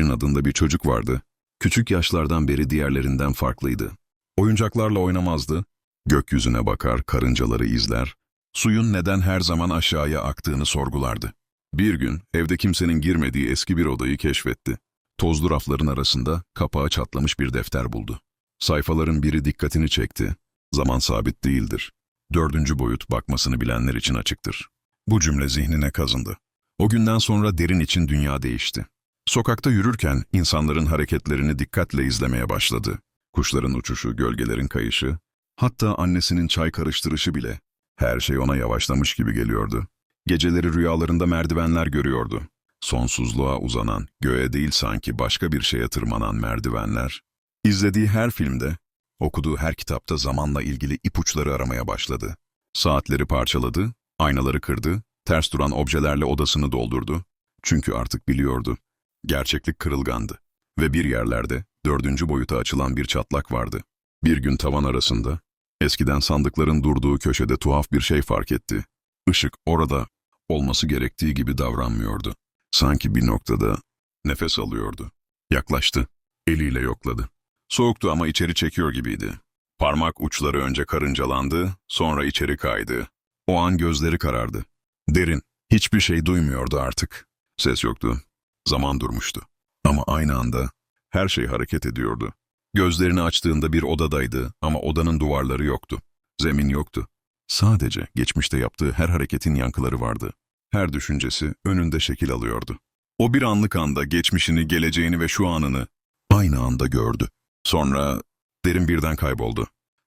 Derin adında bir çocuk vardı. Küçük yaşlardan beri diğerlerinden farklıydı. Oyuncaklarla oynamazdı. Gökyüzüne bakar, karıncaları izler. Suyun neden her zaman aşağıya aktığını sorgulardı. Bir gün evde kimsenin girmediği eski bir odayı keşfetti. Tozlu rafların arasında kapağı çatlamış bir defter buldu. Sayfaların biri dikkatini çekti. Zaman sabit değildir. Dördüncü boyut bakmasını bilenler için açıktır. Bu cümle zihnine kazındı. O günden sonra derin için dünya değişti. Sokakta yürürken insanların hareketlerini dikkatle izlemeye başladı. Kuşların uçuşu, gölgelerin kayışı, hatta annesinin çay karıştırışı bile. Her şey ona yavaşlamış gibi geliyordu. Geceleri rüyalarında merdivenler görüyordu. Sonsuzluğa uzanan, göğe değil sanki başka bir şeye tırmanan merdivenler. İzlediği her filmde, okuduğu her kitapta zamanla ilgili ipuçları aramaya başladı. Saatleri parçaladı, aynaları kırdı, ters duran objelerle odasını doldurdu. Çünkü artık biliyordu. Gerçeklik kırılgandı. Ve bir yerlerde dördüncü boyuta açılan bir çatlak vardı. Bir gün tavan arasında, eskiden sandıkların durduğu köşede tuhaf bir şey fark etti. Işık orada olması gerektiği gibi davranmıyordu. Sanki bir noktada nefes alıyordu. Yaklaştı, eliyle yokladı. Soğuktu ama içeri çekiyor gibiydi. Parmak uçları önce karıncalandı, sonra içeri kaydı. O an gözleri karardı. Derin, hiçbir şey duymuyordu artık. Ses yoktu, zaman durmuştu. Ama aynı anda her şey hareket ediyordu. Gözlerini açtığında bir odadaydı ama odanın duvarları yoktu. Zemin yoktu. Sadece geçmişte yaptığı her hareketin yankıları vardı. Her düşüncesi önünde şekil alıyordu. O bir anlık anda geçmişini, geleceğini ve şu anını aynı anda gördü. Sonra derin birden kayboldu.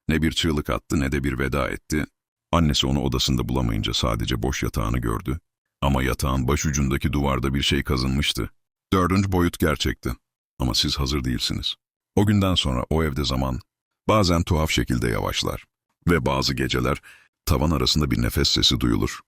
Ne bir çığlık attı ne de bir veda etti. Annesi onu odasında bulamayınca sadece boş yatağını gördü. Ama yatağın başucundaki duvarda bir şey kazınmıştı. Dördüncü boyut gerçekti. Ama siz hazır değilsiniz. O günden sonra o evde zaman bazen tuhaf şekilde yavaşlar. Ve bazı geceler tavan arasında bir nefes sesi duyulur.